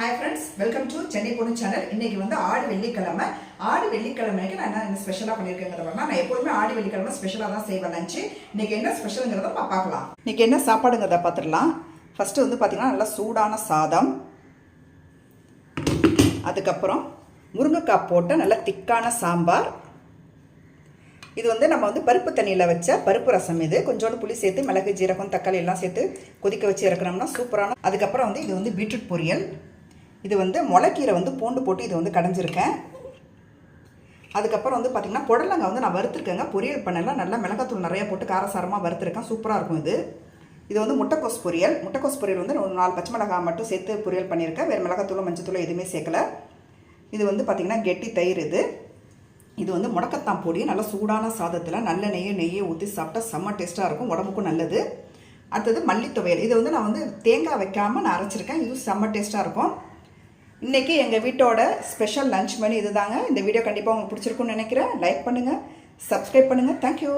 Hi friends welcome to Chennai பொண்ணு channel இன்னைக்கு வந்து ஆடு வெள்ளிக்கிழமை. ஆடு வெள்ளிக்கிழமைக்கு நான் என்ன ஸ்பெஷலாக பண்ணியிருக்கேங்கிறத நான் எப்போதுமே ஆடு வெள்ளிக்கிழமை ஸ்பெஷலாக தான் செய்வேன் லஞ்சு இன்னைக்கு என்ன ஸ்பெஷலுங்கிறத பார்க்கலாம். இன்னைக்கு என்ன சாப்பாடுங்கிறத பார்த்துடலாம். ஃபஸ்ட்டு வந்து பார்த்திங்கன்னா நல்லா சூடான சாதம். அதுக்கப்புறம் முருங்கைக்காய் போட்ட நல்ல திக்கான சாம்பார். இது வந்து நம்ம வந்து பருப்பு தண்ணியில் வச்ச பருப்பு ரசம் இது. கொஞ்சோண்டு புளி சேர்த்து மிளகு ஜீரகம் தக்காளி எல்லாம் சேர்த்து கொதிக்க வச்சு இறக்கணும்னா சூப்பரான அதுக்கப்புறம் வந்து இது வந்து பீட்ரூட் பொரியல். இது வந்து முளைக்கீரை வந்து பூண்டு போட்டு இது வந்து கடைஞ்சிருக்கேன். அதுக்கப்புறம் வந்து பார்த்திங்கன்னா புடலங்காய் வந்து நான் வறுத்துருக்கேங்க. பொரியல் பண்ணலாம் நல்லா மிளகாத்தூள் நிறையா போட்டு காரசாரமாக வறுத்துருக்கேன். சூப்பராக இருக்கும் இது. இது வந்து முட்டைக்கோஸ் பொரியல். முட்டைக்கோஸ் பொரியல் வந்து ஒரு நாலு பச்சை மிளகாய் மட்டும் சேர்த்து பொரியல் பண்ணியிருக்கேன். வேறு மிளகாத்தூள் மஞ்சத்தூள் எதுவுமே சேர்க்கலை. இது வந்து பார்த்திங்கன்னா கெட்டி தயிர் இது. இது வந்து முடக்கத்தான் பொடி. நல்லா சூடான சாதத்தில் நல்ல நெய்யை நெய்யை ஊற்றி சாப்பிட்டா செம்ம டேஸ்ட்டாக இருக்கும். உடம்புக்கும் நல்லது. அடுத்தது மல்லித்துவையல். இது வந்து நான் வந்து தேங்காய் வைக்காமல் நான் அரைச்சிருக்கேன். இதுவும் செம்ம டேஸ்ட்டாக இருக்கும். இன்றைக்கி எங்கள் வீட்டோட ஸ்பெஷல் லஞ்ச் மணி இதுதாங்க. இந்த வீடியோ கண்டிப்பாக உங்களுக்கு பிடிச்சிருக்குன்னு நினைக்கிறேன். லைக் பண்ணுங்கள் சப்ஸ்கிரைப் பண்ணுங்கள் தேங்க்யூ